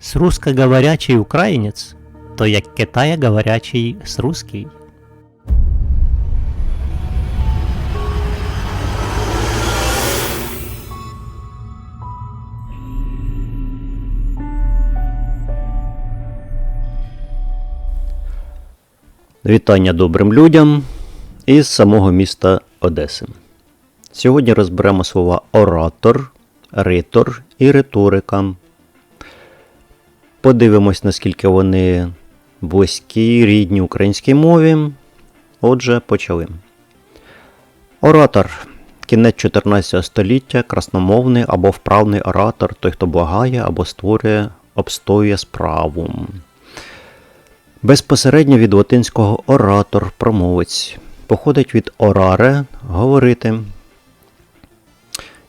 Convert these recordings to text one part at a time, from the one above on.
С русскоговорячий українець, то як китая-говорячий с русский. Вітання добрим людям із самого міста Одеси. Сьогодні розберемо слова оратор, ритор і риторика. Подивимось, наскільки вони близькі, рідні українській мові. Отже, почали. Оратор. Кінець 14 століття, красномовний або вправний оратор, той, хто благає або створює, обстоює справу. Безпосередньо від латинського оратор, промовець. Походить від ораре говорити.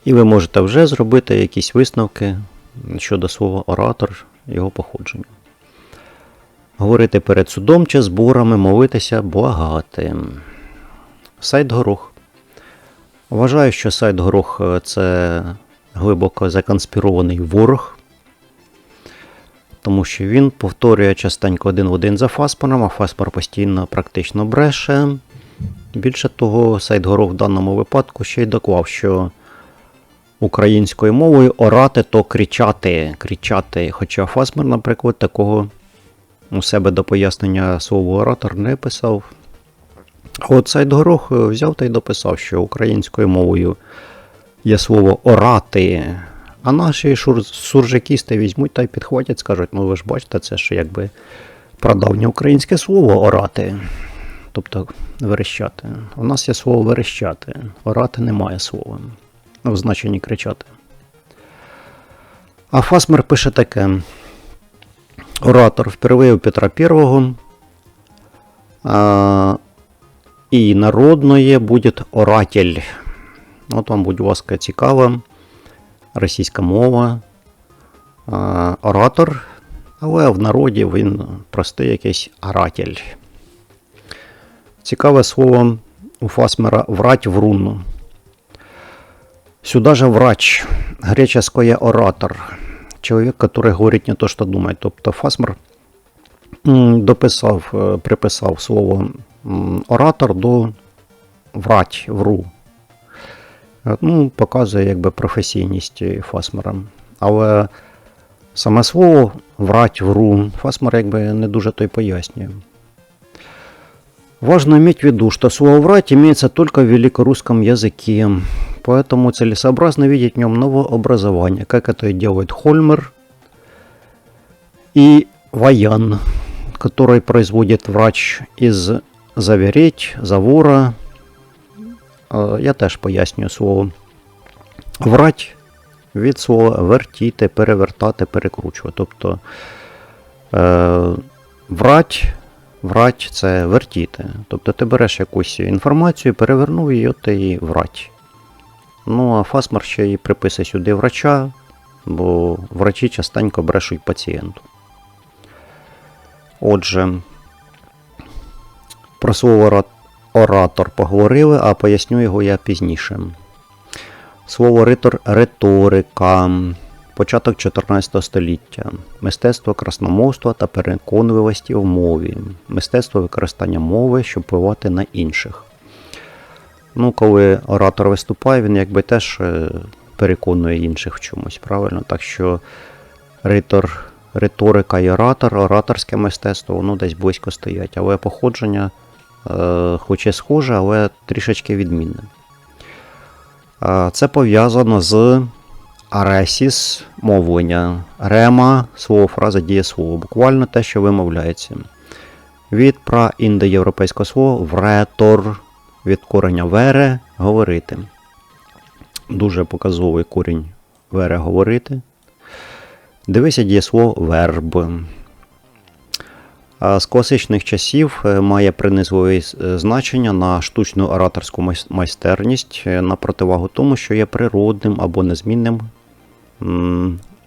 І ви можете вже зробити якісь висновки щодо слова оратор, його походження. Говорити перед судом чи зборами, молитися, благати. Сайт горох. Вважаю, що сайт горох е, це глибоко законспірований ворог тому що він повторює частенько один в один за Фаспором, а Фаспор постійно практично бреше. Більше того, сайт Горох в даному випадку ще й доклав, що українською мовою орати то кричати. кричати. Хоча Фасмер, наприклад, такого у себе до пояснення слово оратор не писав. От сайт Горох взяв та й дописав, що українською мовою є слово орати. А наші шур... суржикісти візьмуть та й підхватять, скажуть, ну ви ж бачите, це ж якби прадавнє українське слово орати. Тобто верещати. У нас є слово верещати. Орати немає слова. В значенні кричати. А Фасмер пише таке. Оратор впервые у Петра I. А, і народное будет оратель. От вам, будь ласка, цікаво російська мова, оратор, але в народі він простий якийсь оратель. Цікаве слово у Фасмера врать врун. Сюда же врач, греческое оратор. Чоловік, який говорить не то, що думає. Тобто Фасмер дописав, е, приписав слово оратор до врать, вру. Ну, Показує якби професійність Фасмера. Але саме слово врать, вру, Фасмер якби не дуже то й пояснює. Важно иметь в виду, что слово «врать» имеется только в великорусском языке, поэтому целесообразно видеть в нем новообразование, как это и делает Хольмер и Ваян, который производит врач из «завереть», «завора», я теж пояснюю слово врать від слова вертіти, перевертати, перекручувати. Тобто е, врать, врать це вертіти. Тобто ти береш якусь інформацію, перевернув її, от ти її врать. Ну, а Фасмар ще і приписує сюди врача, бо врачі частенько брешуть пацієнту. Отже, про слово оратор поговорили, а поясню його я пізніше. Слово ритор риторика. Початок 14 століття. Мистецтво красномовства та переконливості в мові. Мистецтво використання мови, щоб впливати на інших. Ну, Коли оратор виступає, він якби теж е, переконує інших в чомусь. Правильно? Так що ритор, риторика і оратор, ораторське мистецтво, воно десь близько стоять. Але походження Е, хоч і схоже, але трішечки відмінне. Це пов'язано з аресіс мовлення. Рема, слово фраза дієслово. Буквально те, що вимовляється. Від праіндоєвропейського слова вретор, від кореня вере говорити. Дуже показовий корінь вере говорити. Дивися дієслово верб. З класичних часів е, має принизливе значення на штучну ораторську майстерність е, на противагу тому, що є природним або незмінним,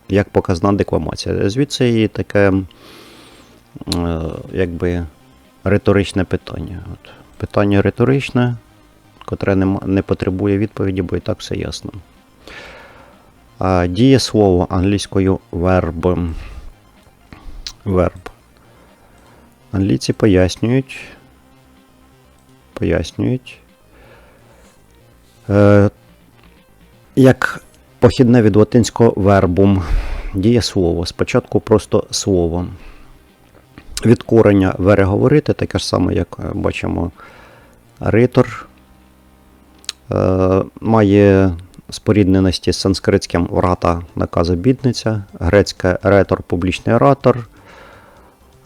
як показна декламація. Звідси і таке е, якби риторичне питання. От, Питання риторичне, котре не, не потребує відповіді, бо і так все ясно. Діє слово англійською verb. верб. Англійці пояснюють. Пояснюють. Е, як похідне від латинського вербум дієслово. Спочатку просто слово. Від корення вере говорити, таке ж саме, як е, бачимо, ритор. Е, має спорідненості з санскритським врата наказа бідниця, грецьке ретор публічний оратор.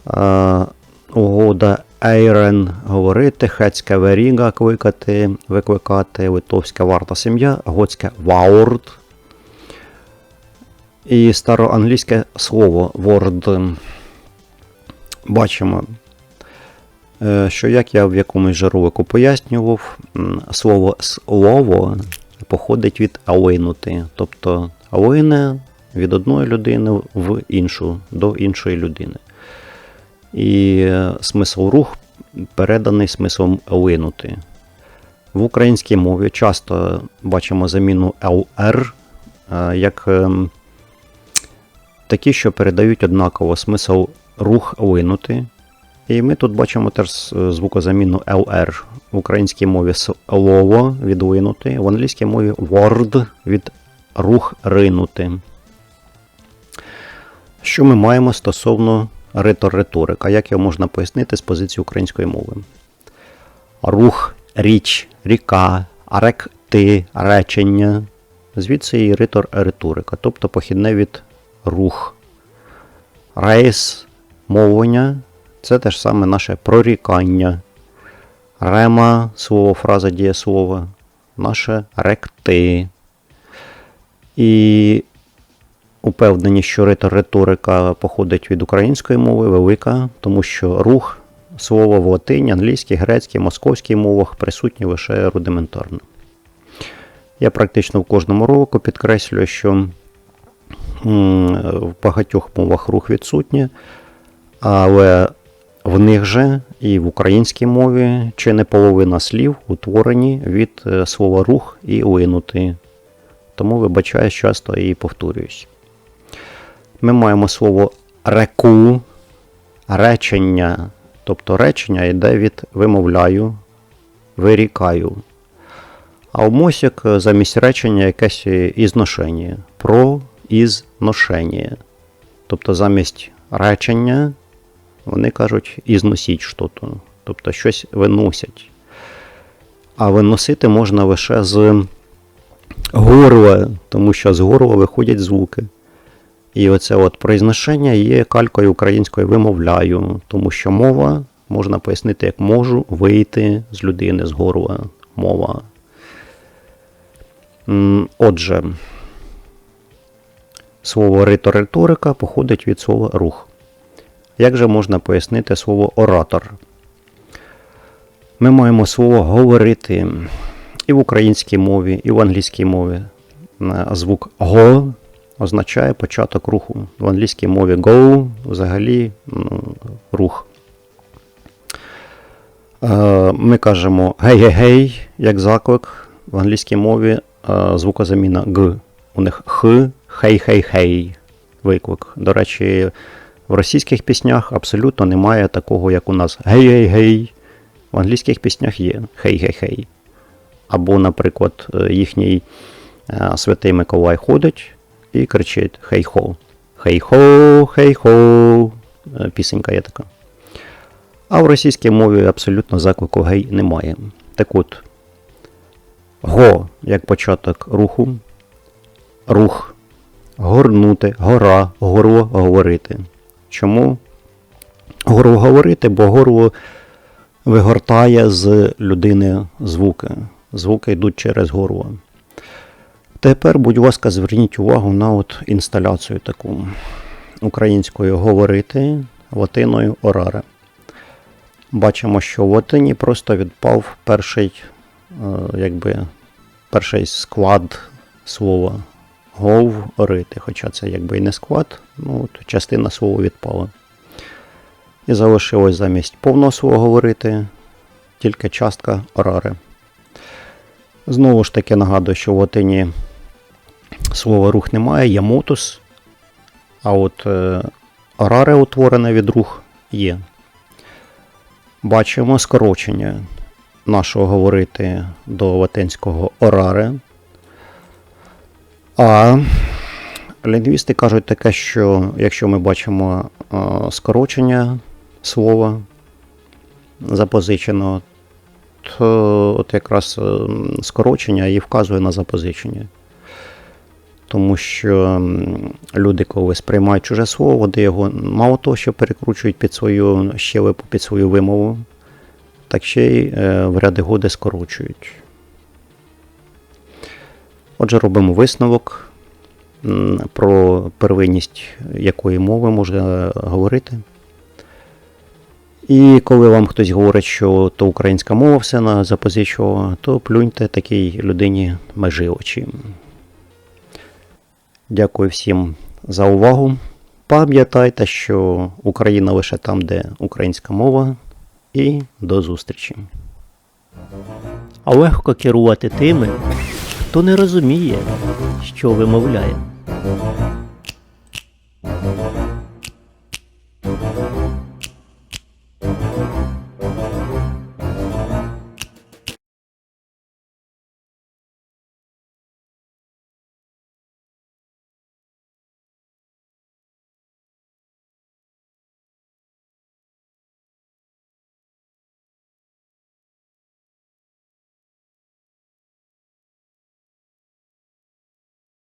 Е, угода Ейрен говорити, хетське веріга кликати, викликати, литовська варта сім'я, готське ваурд. І староанглійське слово word. Бачимо, е, що як я в якомусь же ролику пояснював, слово слово походить від алинути. Тобто алине від одної людини в іншу, до іншої людини. І е, смисл рух переданий смислом линути. В українській мові часто бачимо заміну LR е, як ем, такі, що передають однаково смисл рух линути. І ми тут бачимо теж звукозаміну LR. В українській мові слово від линути, в англійській мові word від рух ринути. Що ми маємо стосовно ритор-риторика? Як його можна пояснити з позиції української мови? Рух, річ, ріка, ректи, речення. Звідси і ритор-риторика, тобто похідне від рух. Рейс, мовлення це те ж саме наше прорікання. Рема, слово, фраза, дієслово, наше ректи. І упевнені, що ритор-риторика походить від української мови, велика, тому що рух, слово в латині, англійській, грецькій, московській мовах присутні лише рудиментарно. Я практично в кожному ролику підкреслюю, що в багатьох мовах рух відсутній, але в них же і в українській мові чи не половина слів утворені від е, слова рух і линути. Тому вибачаю часто і повторююсь. Ми маємо слово реку, речення. Тобто речення йде від вимовляю, вирікаю. А в мосік замість речення якесь ізношення. Про ізношення. Тобто замість речення вони кажуть ізносіть щось. Тобто щось виносять. А виносити можна лише з горла, тому що з горла виходять звуки. І оце от произношення є калькою українською вимовляю, тому що мова можна пояснити, як можу вийти з людини з горла. Мова. Отже, слово ритор-риторика походить від слова рух. Як же можна пояснити слово оратор? Ми маємо слово говорити і в українській мові, і в англійській мові. Звук го означає початок руху. В англійській мові go взагалі ну, рух. Е, Ми кажемо гей-гей-гей, як заклик. В англійській мові е, звукозаміна г. У них х, хей-хей-хей. Виклик. До речі, в російських піснях абсолютно немає такого, як у нас гей-гей-гей. В англійських піснях є хей-хей-хей. Або, наприклад, е, їхній е, святий Миколай ходить і кричить хей-хо. Хей-хо, хей-хо. Е, Пісенька є така. А в російській мові абсолютно заклику гей немає. Так от, го як початок руху, рух, горнути, гора, горло говорити. Чому горло говорити? Бо горло вигортає з людини звуки. Звуки йдуть через горло. Тепер, будь ласка, зверніть увагу на от інсталяцію таку українською говорити, латиною ораре. Бачимо, що в латині просто відпав перший, е, якби, перший склад слова говорити. Хоча це якби і не склад, ну, от частина слова відпала. І залишилось замість повного слова говорити тільки частка орари. Знову ж таки нагадую, що в латині слова рух немає, є мотус. А от е, Раре утворене від рух є. Бачимо скорочення нашого говорити до латинського ораре. А лінгвісти кажуть таке, що якщо ми бачимо скорочення слова запозиченого, то от якраз е, скорочення і вказує на запозичення. Тому що люди, коли сприймають чуже слово, вони його мало того, що перекручують під свою щелепу, під свою вимову, так ще й е, в ряди годи скорочують. Отже, робимо висновок про первинність якої мови можна говорити. І коли вам хтось говорить, що то українська мова все на запозичувала, то плюньте такій людині межи очі. Дякую всім за увагу. Пам'ятайте, що Україна лише там, де українська мова. І до зустрічі. А легко керувати тими, хто не розуміє, що вимовляє.